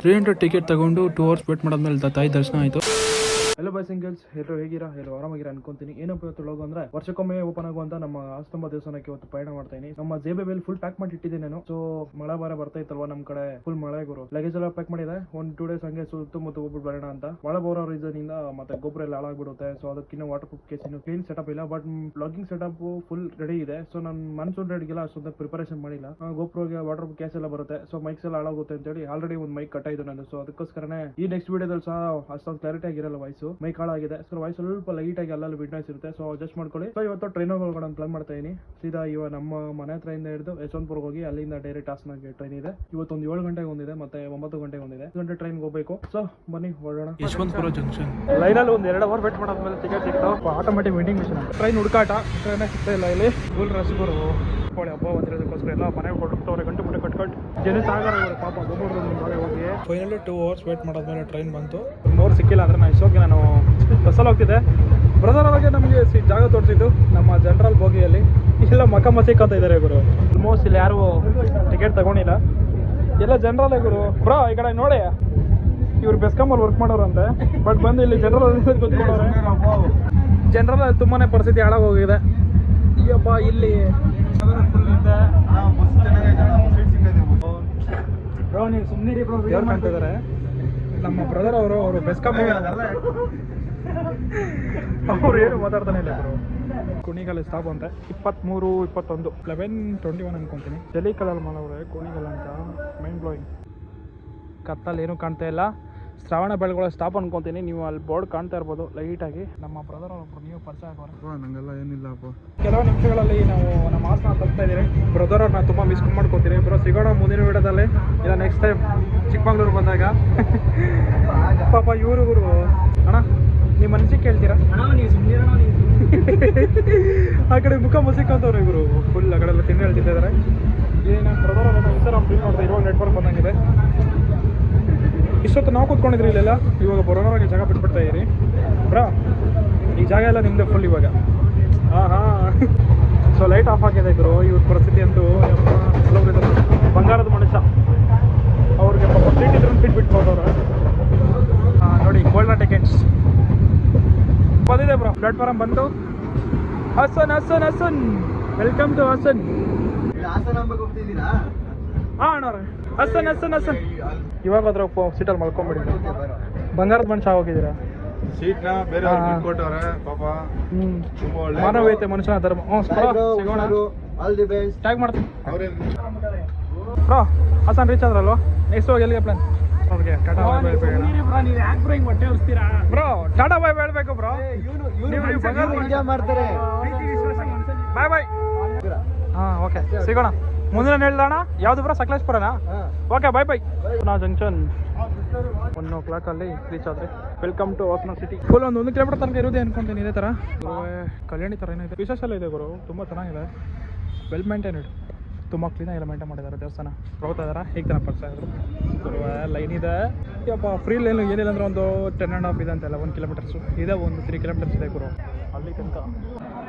Three hundred ticket ತಗೊಂಡು two hours wait ಮಾಡಿದ್ಮೇಲೆ ತಾಯಿ ದರ್ಶನ ಆಯಿತು. ಹಲೋ ಬಾಯ್ಸ್ ಸಿಂಗಲ್ಸ್ ಎಲ್ಲರೂ ಹೇಗಿರಾ ಎಲ್ಲರೂ ಆರಾಮಾಗಿರ ಅನ್ಕೊಂತೀನಿ. ಏನಪ್ಪ ಇವತ್ತು ಅಂದ್ರೆ, ವರ್ಷಕ್ಕೊಮ್ಮೆ ಓಪನ್ ಆಗುವಂತ ನಮ್ಮ ಆಸ್ತಂಭ ದೇವಸ್ಥಾನಕ್ಕೆ ಇವತ್ತು ಪಯಣ ಮಾಡ್ತಾ ನಮ್ಮ ಜೇಬೆ ಫುಲ್ ಪ್ಯಾಕ್ ಮಾಡಿ ಇಟ್ಟಿದ್ದೀನಿ ನಾನು. ಸೊ ಮಳೆ ಬಾರ ಬರ್ತಾ ಇತ್ತಲ್ವಾ ನಮ್ಮ ಕಡೆ? ಫುಲ್ ಮಳೆ ಗುರು. ಲಗೇಜ್ ಎಲ್ಲ ಪ್ಯಾಕ್ ಮಾಡಿದೆ. ಒಂದ್ ಟೂ ಡೇಸ್ ಹಂಗೆ ಸುತ್ತಮುತ್ತ ಹೋಗ್ಬಿಟ್ಟು ಬರೋಣ ಅಂತ. ಮಳೆ ಬರೋ ರೀಸನ್ ಇಂದ ಮತ್ತೆ ಗೊಬ್ಬರ ಎಲ್ಲ ಹಾಳಾಗ್ಬಿಡುತ್ತೆ. ಸೊ ಅದಕ್ಕಿನ್ನ ವಾಟರ್ ಪ್ರೂಫ್ ಕೇಸ್ ಇನ್ನು ಕ್ಲೀನ್ ಸೆಟಪ್ ಇಲ್ಲ. But blogging setup full ready ಇದೆ. ಸೊ ನಾನು ಮನ್ಸೂನ್ ರೆಡಿಗೆಲ್ಲ ಅಷ್ಟೊಂದು ಪ್ರಿಪರೇಷನ್ ಮಾಡಿಲ್ಲ. ಗೋಪ್ರೋಗೆ ವಾಟರ್ ಪ್ರೂಫ್ ಕೇಸ್ ಎಲ್ಲ ಬರುತ್ತೆ. ಸೊ ಮೈಕ್ಸ್ ಎಲ್ಲ ಹಾಳಾಗುತ್ತೆ ಅಂತ ಹೇಳಿ ಆಲ್ರೆಡಿ ಒಂದು ಮೈಕ್ ಕಟ್ಟಾಯಿತು ನಾನು. ಸೊ ಅದಕ್ಕೋಸ್ಕರನೇ ಈ ನೆಕ್ಸ್ಟ್ ವಿಡಿಯೋದಲ್ಲಿ ಸಹ ಅಷ್ಟೊಂದು ಕ್ಲಾರಿಟಿ ಆಗಿರಲ್ಲ ವಾಯ್ಸು ಮೈಕ್ ಆಗಿದೆ. ಸೊ ವಾಯ್ಸ್ ಸ್ವಲ್ಪ ಲೈಟ್ ಆಗಿ ಅಲ್ಲಲ್ಲಿ ವಿಟ್ನೆಸ್ ಇರುತ್ತೆ. ಸೊ ಅಡ್ಜಸ್ಟ್ ಮಾಡ್ಕೊಳ್ಳಿ. ಸೊ ಇವತ್ತು ಟ್ರೈನ್ ಹೋಗೋಣ ಪ್ಲಾನ್ ಮಾಡ್ತಾ ಇದೀನಿ. ಸೀದಾ ಇವ ನಮ್ಮ ಮನೆ ಹತ್ರ ಇಂದ ಹಿಡಿದು ಯಶವಂತಪುರ ಹೋಗಿ ಅಲ್ಲಿಂದ ಡೈರೆಕ್ಟ್ ಹಾಸನಗೆ ಟ್ರೈನ್ ಇದೆ. ಇವತ್ತೊಂದು ಏಳು ಗಂಟೆಗೆ ಒಂದಿದೆ ಮತ್ತೆ ಒಂಬತ್ತು ಗಂಟೆಗೆ ಒಂದಿದೆ. ಗಂಟೆ ಟ್ರೈನ್ ಹೋಗ್ಬೇಕು. ಸೊ ಬನ್ನಿ ಹೊರಡೋಣ. ಯಶವಂತಪುರ ಜಂಕ್ಷನ್ ಲೈನಲ್ಲಿ ಒಂದು ಎರಡು ಅವರ್ ವೇಟ್ ಮಾಡಾದ್ಮೇಲೆ ಟಿಕೆಟ್ ಸಿಗ್ತಾವ. ಆಟೋಮೆಟಿಕ್ ವೆಂಡಿಂಗ್ ಮಿಷನ್ ಟ್ರೈನ್ ಹುಡುಕಾಟ. ಟ್ರೈನ್ ಸಿಗ್ತಾ ಇಲ್ಲ ಇಲ್ಲಿ. ಫುಲ್ ರಶ್ ಬರು ಕೋಳಿ ಹಬ್ಬ ಬಂದಿರೋದಕ್ಕೋಸ್ಕರ ಎಲ್ಲ ಮನೆಗೆ ಕೊಟ್ಟು ಗಂಟು ಮುಟ್ಟೆ ಕಟ್ಕೊಂಡು ಜನ ಸಾಗರ ಪಾಪ ಒಂದೊಂದು ಹೋಗಿ. ಫೈನಲಿ ಟೂ ಅವರ್ಸ್ ವೇಟ್ ಮಾಡಾದ್ಮೇಲೆ ಟ್ರೈನ್ ಬಂತು. ಮೂರು ಸಿಕ್ಕಿಲ್ಲ ಅಂದರೆ ನಾನು ಇಷ್ಟೋಗಿ ನಾನು ಬಸ್ಸಲ್ಲಿ ಹೋಗ್ತಿದ್ದೆ. ಬ್ರದರ್ ಅವಾಗ ನಮಗೆ ಸಿ ಜಾಗ ತೋರಿಸಿದ್ದು ನಮ್ಮ ಜನರಲ್ ಬೋಗಿಯಲ್ಲಿ. ಇಲ್ಲ ಮಕ ಮಸಿಕ್ ಅಂತ ಇದ್ದಾರೆ ಗುರು. ಆಲ್ಮೋಸ್ಟ್ ಇಲ್ಲಿ ಯಾರು ಟಿಕೆಟ್ ತಗೊಂಡಿಲ್ಲ. ಎಲ್ಲ ಜನರಲ್ಲೇ ಗುರು. ಬ್ರೋ ಈ ಕಡೆ ನೋಡಿ. ಇವ್ರು ಬೆಸ್ಕಾಮಲ್ಲಿ ವರ್ಕ್ ಮಾಡೋರಂತೆ. ಬಟ್ ಬಂದು ಇಲ್ಲಿ ಜನರಲ್ ಕೂತ್ಕೊಂಡವ್ರೆ. ಜನರಲ್ ತುಂಬಾನೇ ಪರಿಸ್ಥಿತಿ ಹಾಳಾಗೋಗಿದೆ. ಅಯ್ಯಪ್ಪ ಇಲ್ಲಿ full ಇದೆ. ಬ್ರೋ ನೀವು ಸುಮ್ಮನೆ ಬ್ರೋ ದೇವ್ರು ಕಾಣ್ತಿದ್ದಾರೆ ನಮ್ಮ ಬ್ರದರ್ ಅವರು ಅವರು ಬೆಸ್ಕಾಮ್ ಅವ್ರು. ಏನು ಮಾತಾಡ್ತಾನೆ ಇಲ್ಲ ಬ್ರೋ ಕುಣಿಗಲ್ ಸ್ಟಾಪ್ ಅಂತ. ಇಪ್ಪತ್ತ್ಮೂರು ಇಪ್ಪತ್ತೊಂದು. ಲೆವೆನ್ ಟ್ವೆಂಟಿ ಒನ್ ಅನ್ಕೊಂತೀನಿ ಮಾಲ್ ಮಾಡವ್ರೆ ಕುಣಿಗಲ್ ಅಂತ. ಮೈಂಡ್ ಬ್ಲೋಯಿಂಗ್ ಕತ್ತಲ್ಲಿ ಏನೂ ಕಾಣ್ತಾ ಇಲ್ಲ. ಶ್ರಾವಣ ಬೆಳಗೊಳ ಸ್ಟಾಪ್ ಅನ್ಕೊಂತೀನಿ. ನೀವು ಅಲ್ಲಿ ಬೋರ್ಡ್ ಕಾಣ್ತಾ ಇರ್ಬೋದು ಲೈಟಾಗಿ ನಮ್ಮ ಬ್ರದರ್ ಒಬ್ರು ನೀವು ಪರಿಚಯ ಆಗೋರು. ಏನಿಲ್ಲ ಕೆಲವು ನಿಮಿಷಗಳಲ್ಲಿ ನಾವು ನಮ್ಮ ಹಾಸನ ತಲುಪ್ತಾ ಇದ್ದೀವಿ ಬ್ರದರ್ ಅವ್ರನ್ನ ತುಂಬ ಮಿಸ್ ಮಾಡ್ಕೋತೀರಿ ಬ್ರೋ ಸಿಗೋಣ ಮುಂದಿನ ವಿಡಿಯೋದಲ್ಲಿ. ಇಲ್ಲ ನೆಕ್ಸ್ಟ್ ಟೈಮ್ ಚಿಕ್ಕಮಂಗ್ಳೂರು ಬಂದಾಗ. ಪಾಪ ಇವರು ಇವರು ಅಣ್ಣ ನಿಮ್ಮ ಮನಸ್ಸಿಗೆ ಕೇಳ್ತೀರಾ? ಆ ಕಡೆ ಮುಖ ಮುಸಿಕ್ಕಂತವ್ರು ಇವರು ಫುಲ್ ಆ ಕಡೆ ಎಲ್ಲ ತಿಂಡಿ ಹೇಳ್ತಿದ್ದಾರೆ. ಏನ ಬ್ರದರ್ ಅವ್ರನ್ನ ಇನ್ಸ್ಟಾಗ್ರಾಮ್ ಫೀಲ್ ನೋಡ್ತಾ ಇವಾಗ ನೆಟ್ವರ್ಕ್ ಬಂದಂಗಿದೆ. ಇಷ್ಟೊತ್ತು ನಾವು ಕೂತ್ಕೊಂಡಿದ್ರಿ ಇಲ್ಲೆಲ್ಲ? ಇವಾಗ ಬರೋನವಾಗಿ ಜಾಗ ಬಿಟ್ಬಿಡ್ತಾ ಇದ್ದೀರಿ. ಬ್ರಾ ಈ ಜಾಗ ಎಲ್ಲ ನಿಮ್ಮದೇ ಫುಲ್ ಇವಾಗ. ಹಾಂ ಹಾಂ ಸೊ ಲೈಟ್ ಆಫ್ ಆಗಿದೆ ಇದ್ರು ಇವ್ರ ಪರಿಸ್ಥಿತಿ ಅಂತೂ. ಬಂಗಾರದ ಮನುಷ್ಯ. ಅವ್ರಿಗೆ ಸೀಟ್ ಇದ್ರೆ ಸೀಟ್ ಹಾಂ ನೋಡಿ ಗೋಲ್ಡನ್ ಟಿಕೆಟ್ಸ್ ಬಂದಿದೆ ಬ್ರೋ. ಪ್ಲಾಟ್ಫಾರಮ್ ಬಂತು Hassan Hassan Hasan. Welcome to Hassan. ಹಾಂ ಅಣ್ಣವ್ರೆ. ಹಸನ್ ಹಸನ್ ಹಸನ್ ಇವಾಗ ಅದ್ರ ಸೀಟಲ್ಲಿ ಮಲ್ಕೊಂಬಿಡಿ ಬಂಗಾರದ ಮನುಷ್ಯ ಹೋಗಿದ್ದೀರಾ ಸೀಟ್ನ ಬೇರೆ ಪಾಪ ಮಾನವೀಯತೆ ಮನುಷ್ಯನ ಧರ್ಮ ಹ್ಞೂ ಸಿಗೋಣ ಆಲ್ ದಿ ಬೆಸ್ಟ್ ಟ್ಯಾಗ್ ಮಾಡ್ತೀನಿ ಬ್ರೋ ಹಸನ್ ರೀಚ್ ಆದ್ರಲ್ವಾ ನೆಕ್ಸ್ಟ್ ಹೋಗಿ ಎಲ್ಲಿಗೆ ಪ್ಲಾನ್ ಅವ್ರಿಗೆ tata bye bro tata bye ಹೇಳ್ಬೇಕು ಬ್ರೋ ಮಾಡ್ತಾರೆ ಬಾಯ್ ಬಾಯ್ ಹಾಂ ಓಕೆ ಸಿಗೋಣ ಮುಂದಿನ ಹೇಳ್ದಣ ಯಾವ್ದು ಬರ ಸಕಲೇಶ್ಪುರನಾ? ಓಕೆ ಬಾಯ್ ಬಾಯ್ ನಾ ಜಂಕ್ಷನ್. ಒನ್ ಓ ಕ್ಲಾಕಲ್ಲಿ ರೀಚ್ ಆದ್ರೆ. Welcome to Hassan city full ಒಂದು ಒಂದು ಕಿಲೋಮೀಟರ್ ತನಕ ಇರೋದೇ ಅನ್ಕೊಂತೀನಿ ಇದೇ ತರ. ಕಲ್ಯಾಣಿ ತರ ಏನಿದೆ ವಿಶೇಷ ಎಲ್ಲ ಇದೆ ಗುರು. ತುಂಬಾ ಚೆನ್ನಾಗಿದೆ. ವೆಲ್ ಮೇಂಟೈನ್ಡ್ ತುಂಬ ಕ್ಲೀನಾಗಿ ಎಲ್ಲ ಮೇಂಟೈನ್ ಮಾಡಿದ್ದಾರೆ ದೇವಸ್ಥಾನ. ಹೋಗ್ತಾ ಇದಾರ ಹೇಗೆ ತರ ಪಡ್ತಾ ಇದ್ರು? ಲೈನ್ ಇದೆ. ಯಪ್ಪ ಫ್ರೀ ಲೈನ್ ಏನಿಲ್ಲ ಅಂದ್ರೆ ಒಂದು ಟೆನ್ ಆ್ಯಂಡ್ ಹಾಫ್ ಇದೆ ಅಂತೆಲ್ಲ ಒಂದು ಕಿಲೋಮೀಟರ್ಸು ಇದೆ ಒಂದು ತ್ರೀ ಕಿಲೋಮೀಟರ್ಸ್ ಇದೆ ಗುರು. ಅಲ್ಲಿ ತನಕ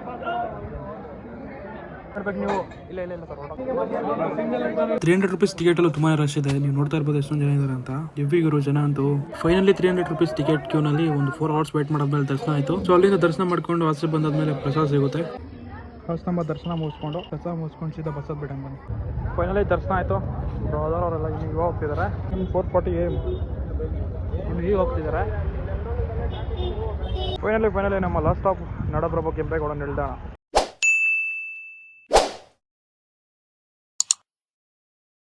ಬರ್ಬೇಕು ನೀವು ಇಲ್ಲ ಇಲ್ಲ ಇಲ್ಲ sir three hundred rupees ticket ಅಲ್ಲಿ ತುಂಬಾ ರಶ್ ಇದೆ. ನೀವು ನೋಡ್ತಾ ಇರ್ಬೋದು ಎಷ್ಟೊಂದು ಜನ ಇದ್ದಾರೆ ಅಂತ. ಎವ್ವಿಗರು ಜನ ಅಂತೂ. Finally three hundred rupees ticket ಕ್ಯೂನಲ್ಲಿ ಒಂದು ಫೋರ್ ಅವರ್ಸ್ ವೇಟ್ ಮಾಡಾದ್ಮೇಲೆ ದರ್ಶನ ಆಯ್ತು. ಸೊ ಅಲ್ಲಿಂದ ದರ್ಶನ ಮಾಡ್ಕೊಂಡು ಆಚೆ ಬಂದಾದ್ಮೇಲೆ ಪ್ರಸಾದ ಸಿಗುತ್ತೆ. ಫಸ್ಟ್ ನಮ್ಮ ದರ್ಶನ ಮುಗಿಸ್ಕೊಂಡು ಪ್ರಸಾದ ಮುಗಿಸ್ಕೊಂಡು ಸೀದಾ ಬಸ್ಸಲ್ಲಿ ಬಿಡಂಗೆ ಬನ್ನಿ. ಫೈನಲಿ ದರ್ಶನ ಆಯಿತು. ಬ್ರದರ್ ಅವರೆಲ್ಲ ಈಗ ಇವಾಗ ಹೋಗ್ತಿದ್ದಾರೆ. ಇನ್ನು ಫೋರ್ ಫಾರ್ಟಿ ಇನ್ನು ಈಗ ಹೋಗ್ತಿದ್ದಾರೆ. ಫೈನಲಿ ಫೈನಲಿ ನಮ್ಮ ಲಾಸ್ಟ್ ಸ್ಟಾಪ್ ಬಗ್ಗೆ ಕೆಂಪೇಗೌಡ ನಿಲ್ದಾಣ.